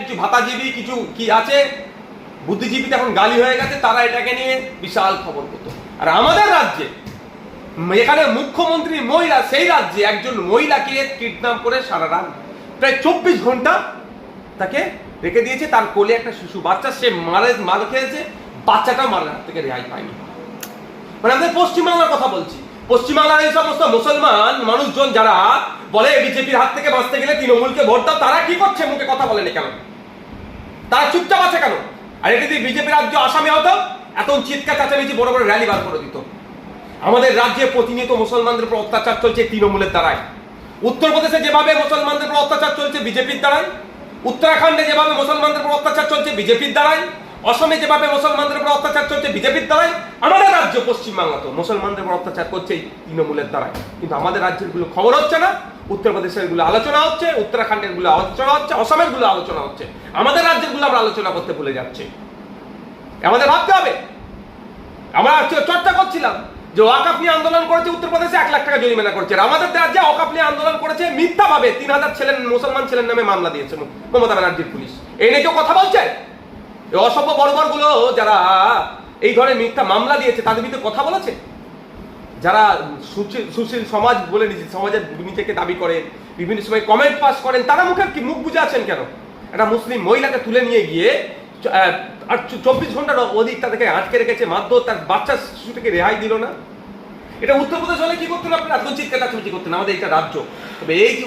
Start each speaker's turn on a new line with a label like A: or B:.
A: কিছু ভাতাজীবী, কিছু কি আছে? বুদ্ধিজীবী এখন গালি হয়ে গেছে, তারা এটাকে নিয়ে বিশাল খবর করতো। আর আমাদের রাজ্যে, এখানে মুখ্যমন্ত্রী মহিলা, সেই রাজ্যে একজন মহিলাকে কিডন্যাপ করে সারা রাত, প্রায় চব্বিশ ঘণ্টা তাকে রেখে দিয়েছে। তার কোলে একটা শিশু বাচ্চা, সে মারে, মার খেয়েছে বাচ্চাটা মারার হাত থেকে রেহাই পায়নি। মানে আমাদের পশ্চিমবাংলার কথা বলছি। পশ্চিমবাংলার এই সমস্ত মুসলমান মানুষজন যারা বলে বিজেপির হাত থেকে বাঁচতে গেলে তৃণমূলকে ভোট দাও, তারা কি করছে? মুখে কথা বলেনি কেন? তারা চুপচাপ আছে কেন? আর এটা যদি বিজেপি রাজ্য আসামে হতো? এত চিৎকার, চাচামেচি, বড় বড় র্যালি বার করে দিত। আমাদের রাজ্যে প্রতিনিয়ত মুসলমানদের উপর অত্যাচার চলছে তৃণমূলের দ্বারাই উত্তরপ্রদেশে যেভাবে মুসলমানদের উপর অত্যাচার চলছে বিজেপির দ্বারাই উত্তরাখণ্ডে যেভাবে মুসলমানদের উপর অত্যাচার চলছে বিজেপির দ্বারাই অসমে যেভাবে মুসলমানদের উপর অত্যাচার চলছে বিজেপির দ্বারাই আমাদের রাজ্য পশ্চিমবাংলা তো মুসলমানদের উপর অত্যাচার করছে এই তৃণমূলের দ্বারাই। কিন্তু আমাদের রাজ্যেরগুলো খবর হচ্ছে না, উত্তরপ্রদেশেরগুলো আলোচনা হচ্ছে, উত্তরাখণ্ডেরগুলো আলোচনা হচ্ছে, অসমেরগুলো আলোচনা হচ্ছে। আমাদের রাজ্যেরগুলো আমরা আলোচনা করতে ভুলে যাচ্ছি। আমাদের ভাবতে হবে। আমরা চর্চা করছিলাম যে ওয়াকাফ নিয়ে আন্দোলন করেছে উত্তরপ্রদেশে এক লাখ টাকা জরিমানা করেছে আমাদের রাজ্যে ওয়াকাফ নিয়ে আন্দোলন করেছে মিথ্যা ভাবে তিন হাজার ছেলের মুসলমান ছেলের নামে মামলা দিয়েছে মমতা ব্যানার্জির পুলিশ। এই নিয়ে কেউ কথা বলছে? অসভ্য বর্বরগুলো যারা এই ধরনের মিথ্যা মামলা দিয়েছে, তাদের বিরুদ্ধে কথা বলেছে? যারা সুশীল- সমাজ বলে নিজে সমাজের নিজেকে দাবি করে বিভিন্ন সময় কমেন্ট পাস করেন, তারা মুখে কি মুখ বুঝে আছেন কেন? একটা মুসলিম মহিলাকে তুলে নিয়ে গিয়ে আর চব্বিশ ঘণ্টার অধিক তাদেরকে আটকে রেখেছে, মারধর, তার বাচ্চা শিশুটিকে রেহাই দিল না? এটা উত্তরপ্রদেশ হলে কি করতেন এত চিৎকার চাচুচি করতেন, আমাদের এটা রাজ্য। তবে এই যে